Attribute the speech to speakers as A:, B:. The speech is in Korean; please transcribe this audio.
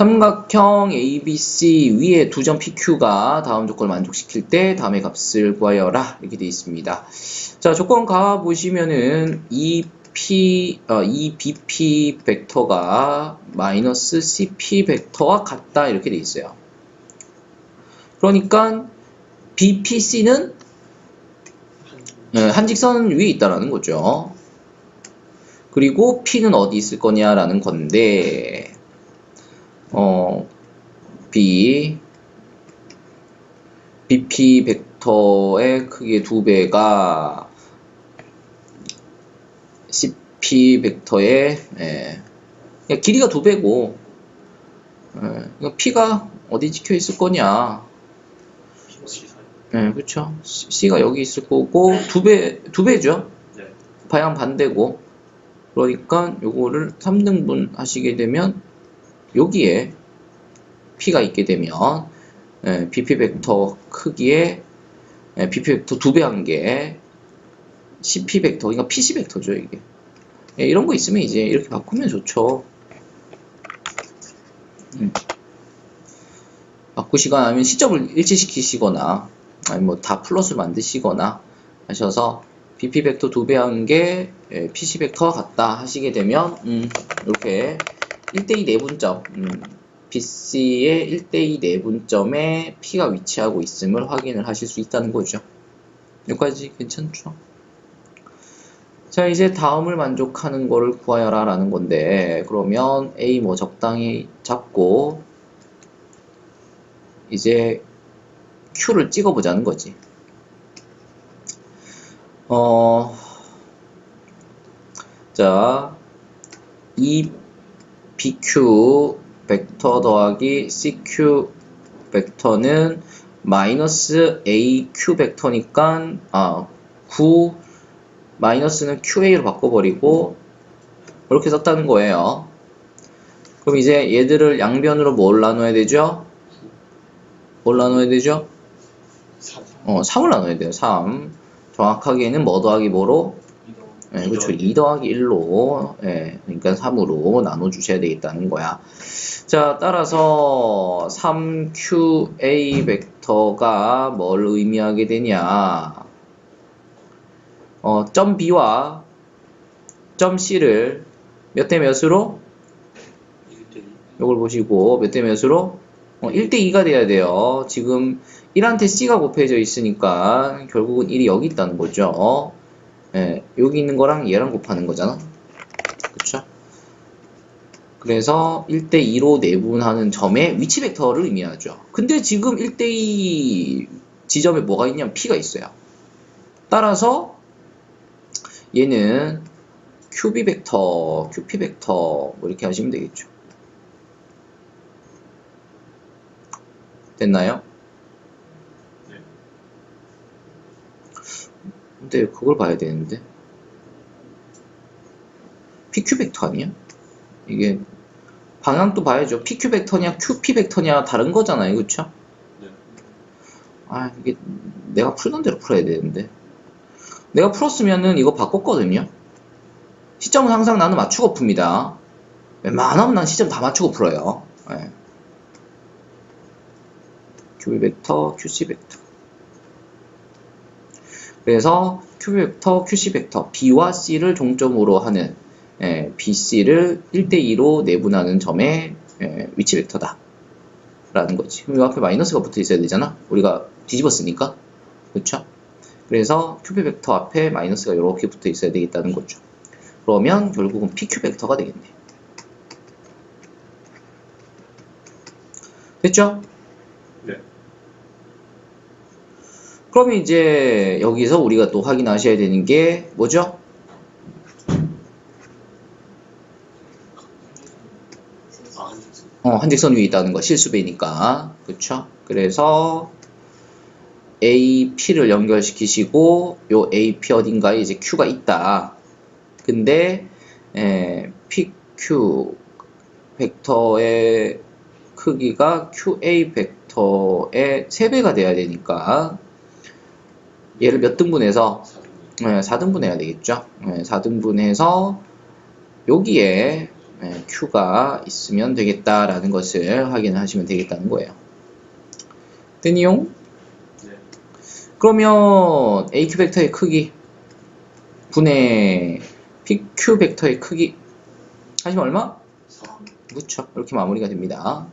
A: 삼각형 ABC 위에 두 점 PQ가 다음 조건을 만족시킬 때 다음의 값을 구하여라 이렇게 되어 있습니다. 자 조건 가 보시면은 이 P, 어, 이 BP 벡터가 마이너스 CP 벡터와 같다 이렇게 되어 있어요. 그러니까 BPC는 예, 한직선 위에 있다라는 거죠. 그리고 P는 어디 있을 거냐라는 건데, 어, B, BP 벡터의 크기 두 배가 CP 벡터의 예, 길이가 두 배고, 예, 그러니까 P가 어디 찍혀 있을 거냐. 예, 그쵸. C가 여기 있을 거고, 두 배, 두 배죠.
B: 네.
A: 방향 반대고 그러니까 요거를 3등분 하시게 되면 여기에 P가 있게 되면 예, BP 벡터 크기에 예, BP 벡터 두 배 한 개 CP 벡터 그러니까 PC 벡터죠 이게 예, 이런 거 있으면 이제 이렇게 바꾸면 좋죠 음. 바꾸시거나 아니면 시점을 일치시키시거나 아니면 뭐다 플러스 만드시거나 하셔서 BP 벡터 두 배한게 PC 벡터와 같다 하시게 되면 음, 이렇게 1대2 내분점 음, BC의 1대2 내분점에 P가 위치하고 있음을 확인을 하실 수 있다는 거죠. 여기까지 괜찮죠? 자 이제 다음을 만족하는 거를 구하여라 라는 건데 그러면 A 뭐 적당히 잡고 이제 Q를 찍어보자는 거지. 어, 자, 이 BQ 벡터 더하기 CQ 벡터는 마이너스 AQ 벡터니까, 아, 9 마이너스는 QA로 바꿔버리고, 이렇게 썼다는 거예요. 그럼 이제 얘들을 양변으로 뭘 나눠야 되죠? 뭘 나눠야 되죠?
B: 3.
A: 어, 3을 나눠야 돼요, 3. 정확하게는 뭐 더하기 뭐로? 예, 그렇죠. 2 더하기 1로, 예, 그러니까 3으로 나눠 주셔야 되겠다는 거야. 자, 따라서 3QA 벡터가 뭘 의미하게 되냐. 어, 점 B와 점 C를 몇 대 몇으로?
B: 1대2.
A: 이걸 보시고 몇 대 몇으로? 어, 1대 2가 돼야 돼요. 지금 1한테 C가 곱해져 있으니까 결국은 1이 여기 있다는 거죠. 예, 여기 있는 거랑 얘랑 곱하는 거잖아. 그쵸? 그래서 1대2로 내분하는 점의 위치 벡터를 의미하죠. 근데 지금 1대2 지점에 뭐가 있냐면 P가 있어요. 따라서 얘는 QB 벡터, QP 벡터 뭐 이렇게 하시면 되겠죠. 됐나요? 근데 그걸 봐야 되는데 PQ 벡터 아니야? 이게 방향도 봐야죠. PQ 벡터냐 QP 벡터냐 다른 거잖아요. 그쵸?
B: 네.
A: 아 이게 내가 풀던 대로 풀어야 되는데 내가 풀었으면은 이거 바꿨거든요. 시점은 항상 나는 맞추고 풉니다. 웬만하면 난 시점 다 맞추고 풀어요. 예. QB 벡터, QC 벡터. 그래서 Q 벡터, QC 벡터, B와 C를 종점으로 하는 예, BC를 1대2로 내분하는 점의 예, 위치 벡터다. 라는 거지. 그럼 이 앞에 마이너스가 붙어 있어야 되잖아? 우리가 뒤집었으니까. 그쵸? 그래서 QB 벡터 앞에 마이너스가 이렇게 붙어 있어야 되겠다는 거죠. 그러면 결국은 PQ 벡터가 되겠네. 됐죠?
B: 네.
A: 그럼 이제 여기서 우리가 또 확인하셔야 되는 게 뭐죠? 어, 한직선 위에 있다는 거 실수배니까 그쵸? 그래서 AP를 연결시키시고 요 AP 어딘가에 이제 Q가 있다. 근데 에, PQ 벡터의 크기가 QA 벡터의 3배가 돼야 되니까 얘를 몇 등분해서
B: 4.
A: 네, 4등분 해야 되겠죠. 네, 4등분해서 여기에 예, Q가 있으면 되겠다라는 것을 확인하시면 되겠다는 거예요. 됐니요?
B: 네.
A: 그러면 AQ 벡터의 크기 분의 PQ 벡터의 크기 하시면 얼마?
B: 4.
A: 그렇죠. 이렇게 마무리가 됩니다.